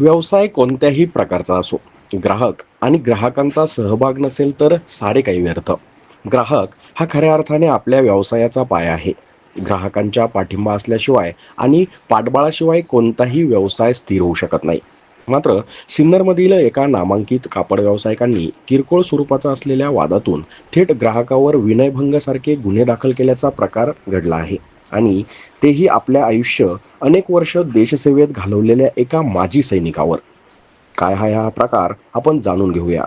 व्यवसाय कोणत्याही प्रकारचा असो ग्राहक आणि ग्राहकांचा सहभाग नसेल तर सारे काही व्यर्थ. ग्राहक हा खऱ्या अर्थाने आपल्या व्यवसायाचा पाया आहे. ग्राहकांच्या पाठिंबा असल्याशिवाय आणि पाठबळाशिवाय कोणताही व्यवसाय स्थिर होऊ शकत नाही. मात्र सिन्नरमधील एका नामांकित कापड व्यावसायिकांनी किरकोळ स्वरूपाचा असलेल्या वादातून थेट ग्राहकावर विनयभंगासारखे गुन्हे दाखल केल्याचा प्रकार घडला आहे. आणि तेही आपल्या आयुष्य अनेक वर्ष देशसेवेत घालवलेल्या एका माजी सैनिकावर. काय हा हा प्रकार आपण जाणून घेऊया.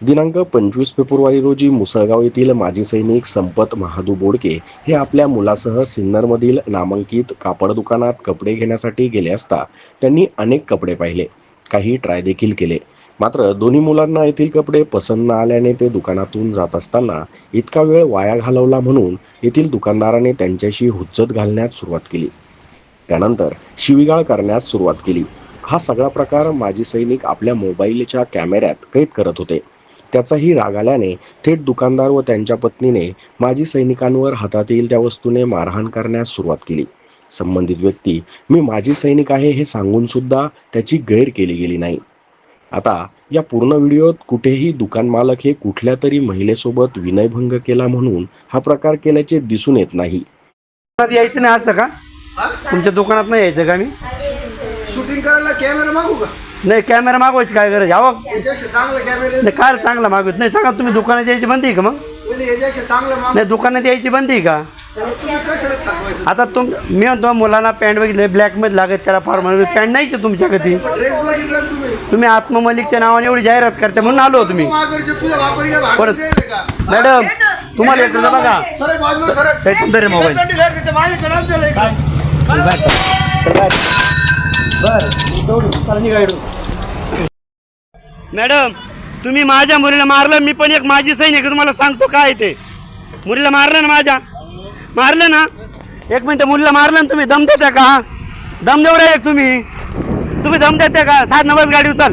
दिनांक पंचवीस फेब्रुवारी रोजी मुसळगाव येथील माजी सैनिक संपत महादू बोडके हे आपल्या मुलासह सिन्नरमधील नामांकित कापड दुकानात कपडे घेण्यासाठी गेले असता त्यांनी अनेक कपडे पाहिले. काही ट्राय देखील केले. मात्र दोन्ही मुलांना येथील कपडे पसंत न आल्याने ते दुकानातून जात असताना इतका वेळ वाया घालवला म्हणून येथील दुकानदाराने त्यांच्याशी हुज्जत घालण्यास सुरुवात केली. त्यानंतर शिवीगाळ करण्यास सुरुवात केली. हा सगळा प्रकार माजी सैनिक आपल्या मोबाईलच्या कॅमेऱ्यात कैद करत होते. त्याचाही राग आल्याने थेट दुकानदार व त्यांच्या पत्नीने माजी सैनिकांवर हातात येईल त्या वस्तूने मारहाण करण्यास सुरुवात केली. संबंधित व्यक्ती मी माजी सैनिक आहे हे सांगून सुद्धा त्याची गैर केली गेली नाही. आता या पूर्ण व्हिडिओत कुठेही दुकान मालक हे कुठल्या तरी महिलेसोबत विनयभंग केला म्हणून हा प्रकार केल्याचे दिसून येत नाही. दुकानात यायचं नाही असं का? तुमच्या दुकानात नाही यायचं का मी? शूटिंग करायला कॅमेरा मागू का? नाही कॅमेरा मागवायची काय गरज यावं. याच्यापेक्षा चांगला कॅमेरा नाही काय चांगला मागवत. नाही सांगा तुम्ही दुकानात यायची बंदी आहे का मग? याच्यापेक्षा चांगला मागू नाही दुकानात यायची बंदी आहे का? आता तुम मी म्हणतो मुलांना पॅन्ट बघितले ब्लॅकमध्ये लागत त्याला फॉर्मल पॅन्ट नाही का तुमच्या कधी तुम्ही? तुम्ही आत्ममलिकच्या नावाने एवढी जाहिरात करते म्हणून आलो तुम्ही परत. मॅडम तुम्हाला येतं बघा. तुमचं मोबाईल. मॅडम तुम्ही माझ्या मुलीला मारलं मी पण एक माझी सैनिक आहे, तुम्हाला सांगतो काय ते. मुलीला मारलं ना माझ्या? मारलं ना? एक मिनटं मुलीला मारलं ना तुम्ही? दम देता का? दम देऊ राहिले तुम्ही. तुम्ही दम देता का? सात नवस गाडी उचल.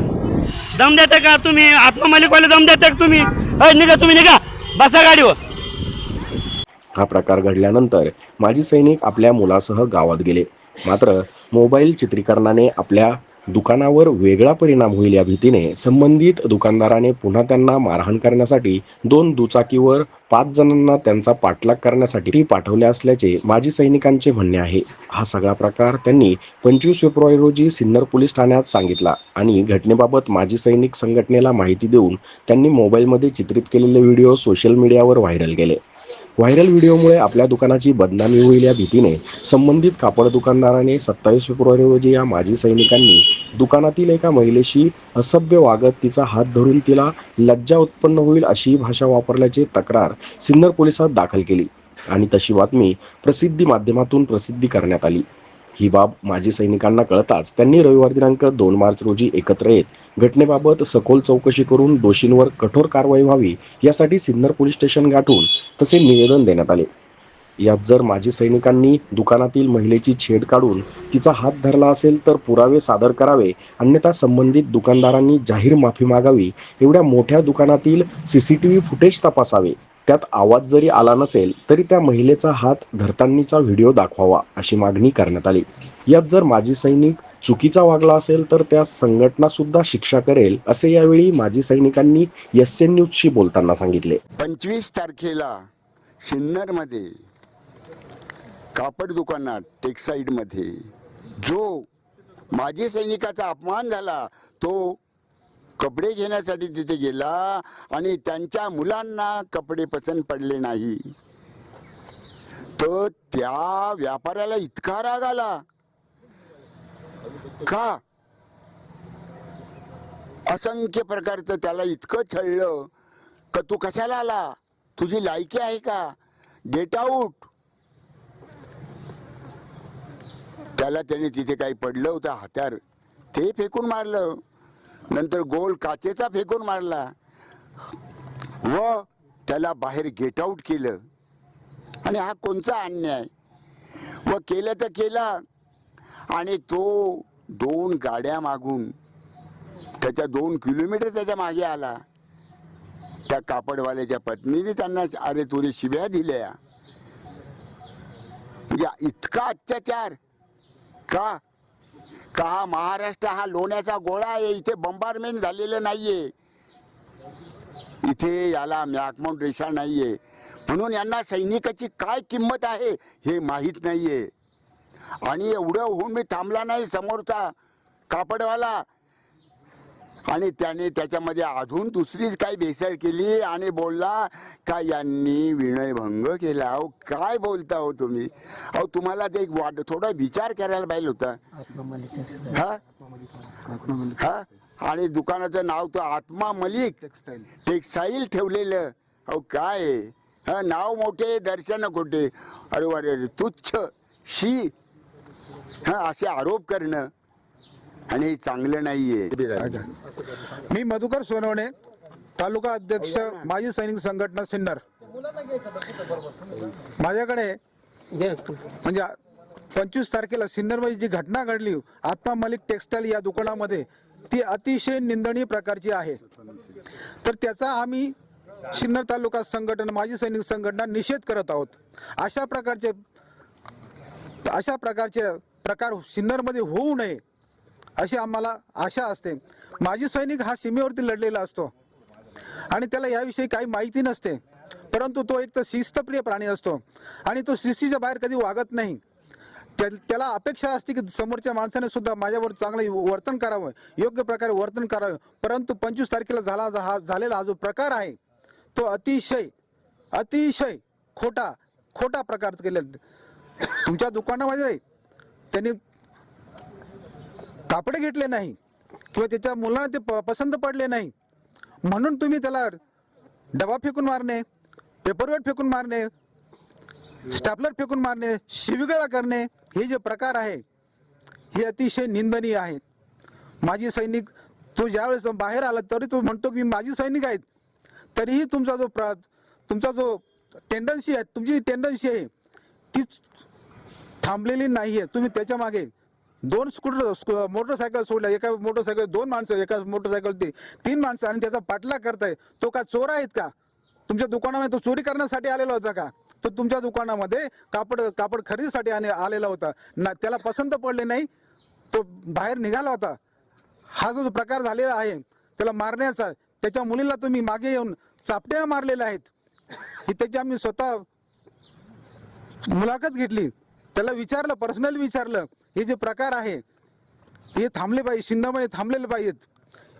दम देता का तुम्ही? आत्ममालिकवाले दम देता का तुम्ही? अय निघा तुम्ही निघा. बसा गाडीवर. हा प्रकार घडल्यानंतर माजी सैनिक आपल्या मुलासह गावात गेले. मात्र मोबाईल चित्रीकरणाने आपल्या दुकानावर वेगळा परिणाम होईल या भीतीने संबंधित दुकानदाराने पुन्हा त्यांना मारहाण करण्यासाठी दोन दुचाकीवर पाच जणांना त्यांचा पाठलाग करण्यासाठी पाठवले असल्याचे माजी सैनिकांचे म्हणणे आहे. हा सगळा प्रकार त्यांनी पंचवीस फेब्रुवारी रोजी सिन्नर पोलीस ठाण्यात सांगितला आणि घटनेबाबत माजी सैनिक संघटनेला माहिती देऊन त्यांनी मोबाईलमध्ये चित्रित केलेले व्हिडिओ सोशल मीडियावर व्हायरल केले. व्हायरल व्हिडिओमुळे आपल्या दुकानाची बदनामी होईल या भीतीने संबंधित कापड दुकानदाराने सत्तावीस फेब्रुवारी रोजी या माजी सैनिकांनी दुकानातील एका महिलेशी असभ्य वागत तिचा हात धरून तिला लज्जा उत्पन्न होईल अशी भाषा वापरल्याची तक्रार सिन्नर पोलिसात दाखल केली. आणि तशी बातमी प्रसिद्धी माध्यमातून प्रसिद्धी करण्यात आली. ही बाब माजी सैनिकांना कळताच त्यांनी रविवार दिनांक दोन मार्च रोजी एकत्र येत घटनेबाबत सखोल चौकशी करून दोषींवर कठोर कारवाई व्हावी यासाठी सिन्नर पोलीस स्टेशन गाठून तसे निवेदन देण्यात आले. यात जर माजी सैनिकांनी दुकानातील महिलेची छेड काढून तिचा हात धरला असेल तर पुरावे सादर करावे अन्यथा संबंधित दुकानदारांनी जाहीर माफी मागावी एवढ्या मोठ्या दुकानातील सीसीटीव्ही फुटेज तपासावे त्यात आवाज जरी आला नसेल तरी त्या महिलेचा हात धरतानीचा व्हिडिओ दाखवावा अशी मागणी करण्यात आली. यात जर माजी सैनिक चुकीचा वागला असेल तर त्या संघटना सुद्धा शिक्षा करेल असे यावेळी माजी सैनिकांनी एस एन न्यूजशी बोलताना सांगितले. पंचवीस तारखेला सिन्नरमध्ये कापड दुकानात टेक्साईडमध्ये जो माजी सैनिकाचा अपमान झाला तो कपडे घेण्यासाठी तिथे गेला आणि त्यांच्या मुलांना कपडे पसंत पडले नाही. तर त्या व्यापाऱ्याला इतका राग आला. का? असंख्य प्रकारचं त्याला इतकं छळलं का तू कशाला आला? तुझी लायकी आहे का? गेट आऊट त्याला त्याने तिथे काही पडलं होतं हत्यार ते फेकून मारलं. नंतर गोल काचेचा फेकून मारला. व त्याला बाहेर गेट आऊट केलं. आणि हा कोणचा अन्याय? व केलं तर केला. आणि तो दोन गाड्या मागून त्याच्या दोन किलोमीटर त्याच्यामागे आला. त्या कापडवाल्याच्या पत्नीने त्यांना अरे तुरे शिव्या दिल्या. म्हणजे इतका अत्याचार. का? का महाराष्ट्र हा लोण्याचा गोळा आहे? इथे बंबारमेंट झालेलं नाहीये. इथे याला मॅकमाउंट रेषा नाहीये. म्हणून यांना सैनिकाची काय किंमत आहे हे माहीत नाहीये. आणि एवढं होऊन मी थांबला नाही समोरचा कापडवाला. आणि त्याने त्याच्यामध्ये अजून दुसरीच काही भेसळ केली आणि बोलला का यांनी विनयभंग केला अहो काय बोलता हो तुम्ही? अहो तुम्हाला ते एक वाट थोडा विचार करायला पाहिजे होता. हा? हा? आणि दुकानाचं नाव तर आत्मा मलिक. टेक्सटाईल ठेवलेलं. अहो काय? हा नाव मोठे दर्शन खोटे. अरे अरे अरे तुच्छ. शी. हा असे आरोप करणं आणि हे चांगलं नाहीये. मी मधुकर सोनवणे तालुका अध्यक्ष माजी सैनिक संघटना सिन्नर. माझ्याकडे म्हणजे पंचवीस तारखेला सिन्नरमध्ये जी घटना घडली आत्मा मलिक टेक्सटाईल या दुकानामध्ये ती अतिशय निंदनीय प्रकारची आहे. तर त्याचा आम्ही सिन्नर तालुका संघटना माजी सैनिक संघटना निषेध करत आहोत. अशा प्रकारचे अशा प्रकारचे प्रकार सिन्नरमध्ये होऊ नये अशी आम्हाला आशा असते. माजी सैनिक हा सीमेवरती लढलेला असतो आणि त्याला याविषयी काही माहिती नसते परंतु तो एक तर शिस्तप्रिय प्राणी असतो आणि तो शिस्तीच्या बाहेर कधी वागत नाही. त्या त्याला अपेक्षा असते की समोरच्या माणसाने सुद्धा माझ्यावर चांगलं वर्तन करावं योग्य प्रकारे वर्तन करावं परंतु पंचवीस तारखेला झाला हा झालेला हा जो प्रकार आहे तो अतिशय अतिशय खोटा खोटा प्रकार केलेला तुमच्या दुकानामध्ये त्यांनी कापडे घेतले नाही किंवा त्याच्या मुलांना ते प पसंत पडले नाही. म्हणून तुम्ही त्याला डबा फेकून मारणे पेपरवेट फेकून मारणे स्टॅपलर फेकून मारणे शिविगळा करणे हे जे प्रकार आहे हे अतिशय निंदनीय आहेत माजी सैनिक तो ज्यावेळेस बाहेर आला तरी तो म्हणतो की मी माजी सैनिक आहेत. तरीही तुमचा जो प्र तुमचा जो टेंडन्सी आहे तुमची टेंडन्सी आहे ती थांबलेली नाही आहे तुम्ही त्याच्यामागे दोन स्कूटर मोटरसायकल सोडल्या. एका मोटरसायकल दोन माणसं एका मोटरसायकल ते तीन माणसं आणि त्याचा पाठलाग करताय. तो का चोर आहेत का? तुमच्या दुकानामध्ये तो चोरी करण्यासाठी आलेला होता का? तो तुमच्या दुकानामध्ये कापड कापड खरेदीसाठी आणि आलेला होता. ना त्याला पसंत पडले नाही. तो बाहेर निघाला होता. हा जो प्रकार झालेला आहे त्याला मारण्याचा त्याच्या मुलीला तुम्ही मागे येऊन चापट्या मारलेल्या आहेत. ही त्याची आम्ही स्वतः मुलाखत घेतली. त्याला विचारलं पर्सनल विचारलं हे जे प्रकार आहे ते थांबले पाहिजे शिंदामध्ये थांबलेले पाहिजेत.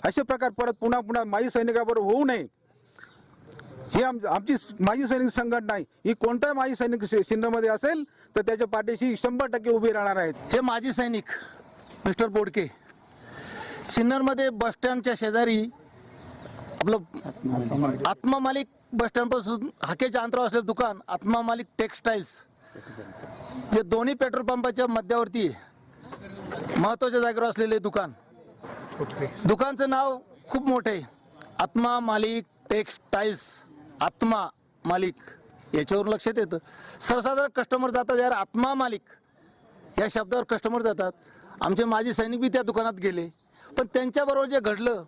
असे प्रकार परत पुन्हा पुन्हा माजी सैनिकाबरोबर होऊ नये. ही आम आमची माजी सैनिक संघटना आहे. ही कोणताही माजी सैनिक शि- शिंदेमध्ये असेल तर त्याच्या पाठीशी शंभर टक्के उभे राहणार आहेत. हे माजी सैनिक मिस्टर बोडके सिन्नरमध्ये बसस्टँडच्या शेजारी आपलं आत्मा मालिक बसस्टँडपासून हाकेच्या अंतरावर असलेलं दुकान आत्मा मालिक टेक्सटाईल्स जे दोन्ही पेट्रोल पंपाच्या मध्यावरती महत्त्वाच्या जागेवर असलेले दुकान. दुकानचं नाव खूप मोठं आहे. आत्मा मालिक टेक्सटाईल्स आत्मा मालिक. याच्यावरून लक्षात येतं. सर्वसाधारण कस्टमर जातात यार आत्मा मालिक. या शब्दावर कस्टमर जातात. आमचे माजी सैनिक बी त्या दुकानात गेले. पण त्यांच्याबरोबर जे घडलं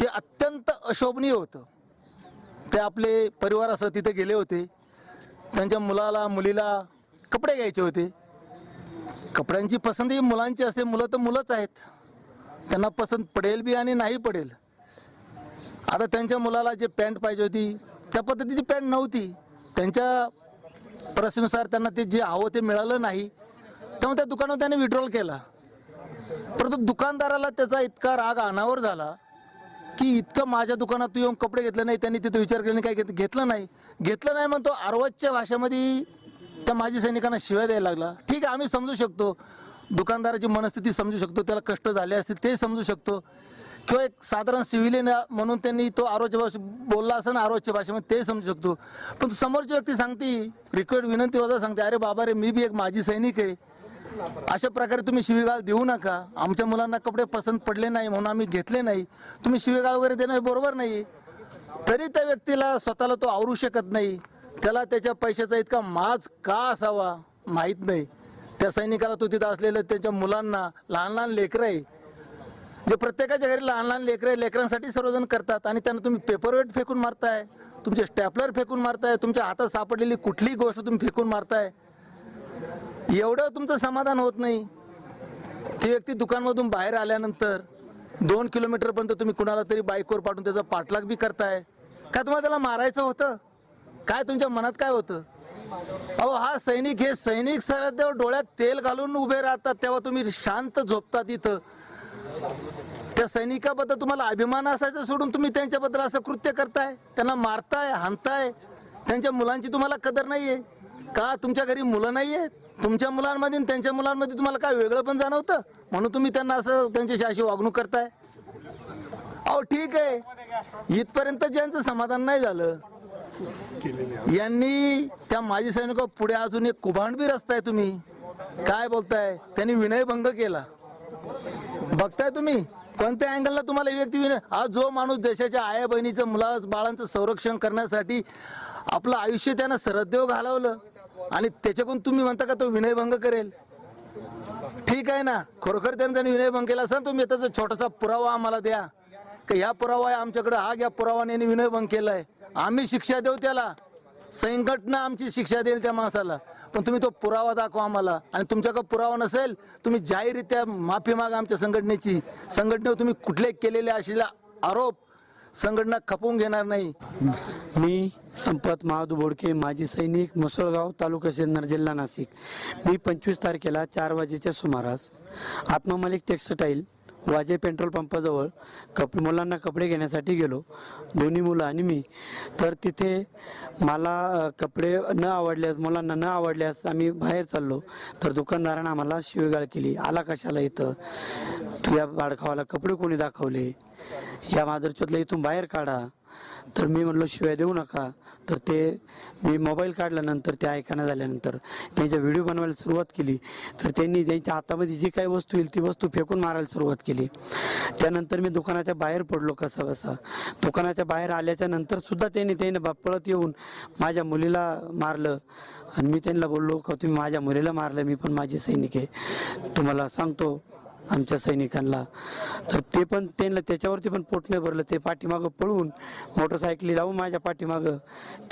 ते अत्यंत अशोभनीय होतं. ते आपले परिवारासह तिथे गेले होते. त्यांच्या मुलाला मुलीला कपडे घ्यायचे होते. कपड्यांची पसंत ही मुलांची असते. मुलं तर मुलंच आहेत. त्यांना पसंत पडेल बी आणि नाही पडेल. आता त्यांच्या मुलाला जे पॅन्ट पाहिजे होती त्या पद्धतीची पॅन्ट नव्हती. त्यांच्या परिस्थितीनुसार त्यांना ते जे हवं ते मिळालं नाही. त्यामुळे त्या दुकानावर त्याने विड्रॉल केला. परंतु दुकानदाराला त्याचा इतका राग अनावर झाला की इतकं माझ्या दुकानात तू येऊन कपडे घेतले नाही त्यांनी तिथं विचार केला नाही काय घेत घेतलं नाही. घेतलं नाही म्हणतो आरवतच्या भाषेमध्ये त्या माजी सैनिकांना शिवाय द्यायला लागला. ठीक आहे आम्ही समजू शकतो. दुकानदाराची मनस्थिती समजू शकतो त्याला कष्ट झाले असतील ते समजू शकतो. किंवा एक साधारण सिव्हिलियन म्हणून त्यांनी तो आरोग्य भाषे बोलला असं ना आरोग्य भाषेमध्ये ते समजू शकतो. पण समोरची व्यक्ती सांगते रिक्वेस्ट विनंती वजा सांगते अरे बाबा रे मी बी एक माजी सैनिक आहे. अशा प्रकारे तुम्ही शिवीगाळ देऊ नका. आमच्या मुलांना कपडे पसंत पडले नाही म्हणून आम्ही घेतले नाही. तुम्ही शिवीगाळ वगैरे देणं हे बरोबर नाही तरी त्या व्यक्तीला स्वतःला तो आवरू शकत नाही. त्याला त्याच्या पैशाचा इतका माज का असावा माहीत नाही. त्या सैनिकाला तो तिथं असलेलं त्याच्या मुलांना लहान लहान लेकरं आहे. जे प्रत्येकाच्या घरी लहान लहान लेकरं आहे लेकरांसाठी सर्वजण करतात आणि त्यांना तुम्ही पेपरवेट फेकून मारताय तुमचे स्टॅपलर फेकून मारताय तुमच्या हातात सापडलेली कुठलीही गोष्ट तुम्ही फेकून मारताय. एवढं तुमचं समाधान होत नाही. ती व्यक्ती दुकानमधून बाहेर आल्यानंतर दोन किलोमीटरपर्यंत तुम्ही कुणाला तरी बाईकवर पाठवून त्याचा पाठलाग बी करताय. काय तुम्हाला त्याला मारायचं होतं? काय तुमच्या मनात काय होतं? अहो हा सैनिक हे सैनिक सरहद्दीवर डोळ्यात तेल घालून उभे राहतात तेव्हा तुम्ही शांत झोपता तिथं त्या सैनिकाबद्दल तुम्हाला अभिमान असायचं सोडून तुम्ही त्यांच्याबद्दल असं कृत्य करताय? त्यांना मारताय हाणताय? त्यांच्या मुलांची तुम्हाला कदर नाही आहे का तुमच्या घरी मुलं नाही आहेत तुमच्या मुलांमध्ये आणि त्यांच्या मुलांमध्ये तुम्हाला काय वेगळं पण जाणवतं? म्हणून तुम्ही त्यांना असं त्यांच्याशी अशी वागणूक करताय? अहो ठीक आहे. इथपर्यंत ज्यांचं समाधान नाही झालं यांनी त्या माजी सैनिक पुढे अजून एक कुभांड बी रस्ताय तुम्ही. काय बोलताय? त्यांनी विनयभंग केला. बघताय तुम्ही? कोणत्या अँगलला तुम्हाला व्यक्ती विनय आज जो माणूस देशाच्या आया बहिणीचं मुला बाळांचं संरक्षण करण्यासाठी आपलं आयुष्य त्यानं श्रद्धेव घालवलं. आणि त्याच्याकडून तुम्ही म्हणता का तो विनयभंग करेल? ठीक आहे ना. खरोखर त्यांनी विनयभंग केला असा तुम्ही त्याचा छोटासा पुरावा आम्हाला द्या. का ह्या पुरावा आहे आमच्याकडे हा घ्या पुरावाने विनयभंग केलाय. आम्ही शिक्षा देऊ त्याला. संघटना आमची शिक्षा देईल त्या माणसाला. पण तुम्ही तो पुरावा दाखवा आम्हाला. आणि तुमच्याकडे पुरावा नसेल तुम्ही जाहीररित्या माफी मागा आमच्या संघटनेची. संघटनेवर तुम्ही कुठले केलेले असलेला आरोप संघटना खपवून घेणार नाही. मी संपत महादू बोडके माजी सैनिक मुसळगाव तालुका सिन्नर जिल्हा नाशिक. मी पंचवीस तारखेला चार वाजेच्या सुमारास आत्मा मलिक टेक्स्टाईल वाजे पेट्रोल पंपाजवळ कप मुलांना कपडे घेण्यासाठी गेलो. दोन्ही मुलं आणि मी. तर तिथे मला कपडे न आवडल्यास मुलांना न आवडल्यास आम्ही बाहेर चाललो. तर दुकानदारानं आम्हाला शिवगाळ केली. आला कशाला इथं? तुझ्या बाळखावाला कपडे कोणी दाखवले? या मादरचोतला इथून बाहेर काढा. तर मी म्हणलो शिवाय देऊ नका. तर ते मी मोबाईल काढल्यानंतर ते ऐकायला झाल्यानंतर त्यांच्या व्हिडिओ बनवायला सुरुवात केली. तर त्यांनी त्यांच्या हातामध्ये जी काही वस्तू येईल ती वस्तू फेकून मारायला सुरुवात केली. त्यानंतर मी दुकानाच्या बाहेर पडलो कसा बसा दुकानाच्या बाहेर आल्याच्यानंतर सुद्धा त्यांनी त्यांनी बा- पळत येऊन माझ्या मुलीला मारलं. आणि मी त्यांना बोललो का तुम्ही माझ्या मुलीला मारलं? मी पण माझी सैनिक आहे. तुम्हाला सांगतो आमच्या सैनिकांना. तर ते पण त्यांना त्याच्यावरती पण पोट नाही भरलं ते पाठीमागं पळून मोटरसायकली लावून माझ्या पाठीमागं.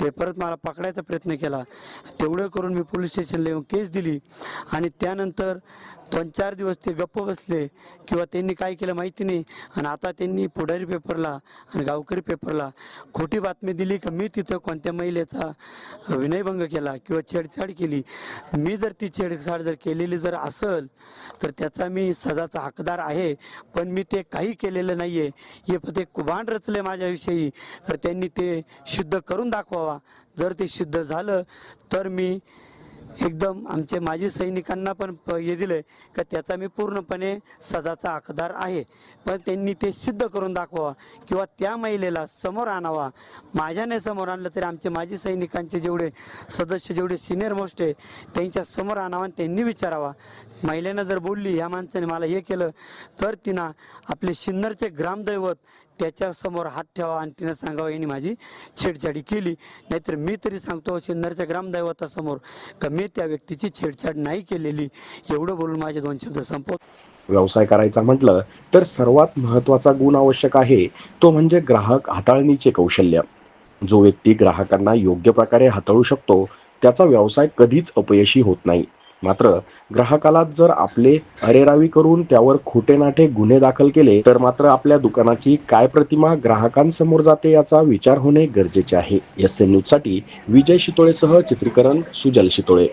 ते परत मला पकडायचा प्रयत्न केला. तेवढं करून मी पोलीस स्टेशनला येऊन केस दिली. आणि त्यानंतर दोन चार दिवस ते गप्प बसले किंवा त्यांनी काय केलं माहिती नाही. आणि आता त्यांनी पुढारी पेपरला आणि गावकरी पेपरला खोटी बातमी दिली का मी तिथं कोणत्या महिलेचा विनयभंग केला किंवा छेडछाड केली. मी जर ती छेडछाड जर केलेली जर असल तर त्याचा मी सदाचा हकदार आहे. पण मी ते काही केलेलं नाही आहे हे ते एक कुभांड रचले माझ्याविषयी. तर त्यांनी ते शुद्ध करून दाखवावा. जर ते शुद्ध झालं तर मी एकदम आमचे माजी सैनिकांना पण प- हे आहे का त्याचा मी पूर्णपणे सदाचा हकदार आहे. पण त्यांनी ते सिद्ध करून दाखवा किंवा त्या महिलेला समोर आणावा. माझ्याने समोर आणलं तरी आमचे माजी सैनिकांचे जेवढे सदस्य जेवढे सिनियर मोस्ट आहे त्यांच्यासमोर आणावा आणि त्यांनी विचारावा. महिलेनं जर बोलली ह्या माणसाने मला हे केलं तर तिनं आपले सिन्नरचे ग्रामदैवत त्याच्यासमोर हात ठेवा आणि तिनं सांगावं यांनी माझी छेडछाडी केली. नाहीतर मी तरी सांगतो शिंदरच्या ग्रामदैवतासमोर का मी त्या व्यक्तीची छेडछाड नाही केलेली? एवढं बोलून माझे दोन शब्द संपवत व्यवसाय करायचा म्हटलं तर सर्वात महत्त्वाचा गुण आवश्यक आहे तो म्हणजे ग्राहक हाताळणीचे कौशल्य. जो व्यक्ती ग्राहकांना योग्य प्रकारे हाताळू शकतो त्याचा व्यवसाय कधीच अपयशी होत नाही. मात्र ग्राहकाला जर आपले अरेरावी करून त्यावर खोटे नाटे गुन्हे दाखल केले तर मात्र आपल्या दुकानाची काय प्रतिमा ग्राहकांसमोर जाते याचा विचार होणे गरजेचे आहे. एस एन न्यूजसाठी विजय शितोळेसह चित्रीकरण सुजल शितोळे.